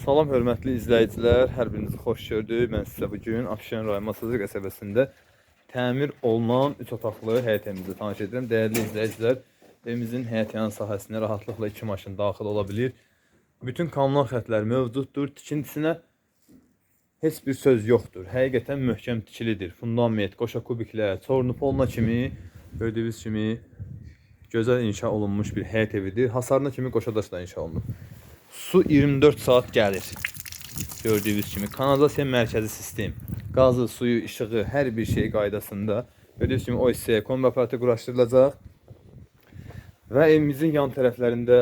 Salam hörmətli izləyicilər, hər birinizi xoş gördük. Mən sizə bu gün Afşin rayon Masazır qəsəbəsində təmir olunan 3 otaqlı həyət tanış edirəm. Dəyərli izləyicilər, evimizin həyət yanı sahəsinə rahatlıqla 2 maşın daxil ola bilir. Bütün kanal xətləri mövcuddur. Tikintisinə heç bir söz yoxdur. Həqiqətən möhkəm tikilidir. Fundament, qoşa kubiklər, çornu polna kimi gördüyünüz kimi gözəl inşa olunmuş bir həyət evidir. Hasarına kimi qoşadaşla inşa olunub. Su 24 saat gəlir. Gördüyünüz kimi kanalizasiya mərkəzi sistem. Qazı, suyu, işığı, hər bir şey qaydasında. Gördüyünüz kimi o hissəyə kombi aparatı quraşdırılacaq. Və evimizin yan tərəflərində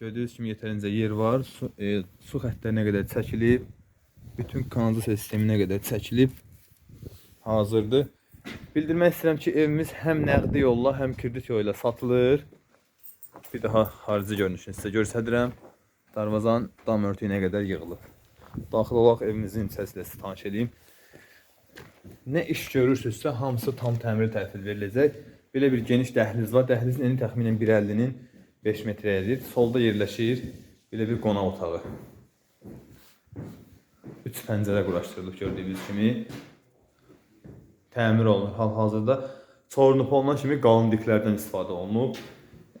gördüyünüz kimi yetərincə yer var. Su, e, su xəttlərinə qədər çəkilib. Bütün kanalizasiya sisteminə qədər çəkilib. Hazırdır. Bildirmək istəyirəm ki, evimiz həm nəqdi yolla, həm kredit yolla satılır. Bir daha xarici görünüşünü sizə göstərirəm. Darvazanın dam örtüyünə qədər yığılıb. Daxil olaraq evimizin içərisində sizə tanış edeyim. Nə iş görürsünüzsə hamısı tam təmir təhvil veriləcək. Belə bir geniş dəhliz var. Dəhlizin eni təxminən 1.50-nin 5 metrəyədir. Solda yerləşir belə bir qonaq otağı. 3 pəncərə quraşdırılıb gördüyünüz kimi. Təmir olunur hal-hazırda. Çornu polna kimi qalın diklərdən istifadə olunub.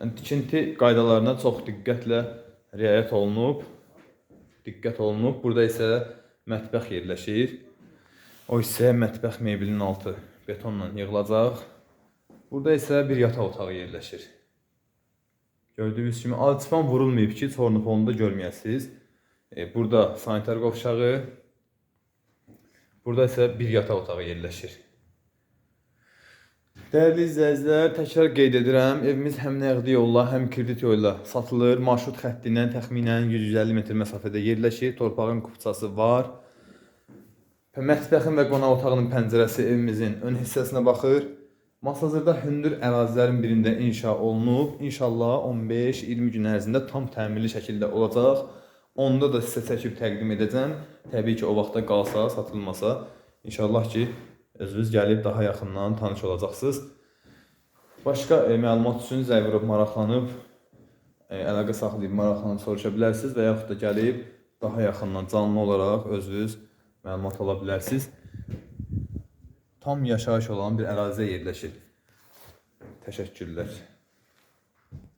Yəni tikinti qaydalarına çox diqqətlə riayət olunub. Diqqət olunub. Burada isə mətbəx yerləşir. O hissəyə mətbəx meblinin altı betonla yığılacaq. Burada isə bir yataq otağı yerləşir. Gördüyünüz kimi alçıpan vurulmayıb ki, çornu polunda görməyəsiniz. E, burada sanitar qovşağı, burada isə bir yataq otağı yerləşir. Dəyərli izləyicilər, təkrar qeyd edirəm, evimiz həm nəqdi yolla, həm kredit yolla satılır. Marşrut xəttindən təxminən 150 metr məsafədə yerləşir. Torpağın kupçası var. Mətbəxin və qonaq otağının pəncərəsi evimizin ön hissəsinə baxır. Masazırda hündür ərazilərin birində inşa olunub. İnşallah 15-20 gün ərzində tam təmirli şəkildə olacaq. Onda da sizə çəkib təqdim edəcəm. Təbii ki, o vaxta qalsa, satılmasa, inşallah ki, özünüz gəlib daha yaxından tanış olacaqsınız. Başqa e, məlumat üçün zəng vurub maraqlanıb, e, əlaqə saxlayıb maraqlanıb soruşa bilərsiniz və yaxud da gəlib daha yaxından canlı olaraq özünüz məlumat ala bilərsiniz. Tam yaşayış olan bir ərazidə yerləşir. Təşəkkürlər.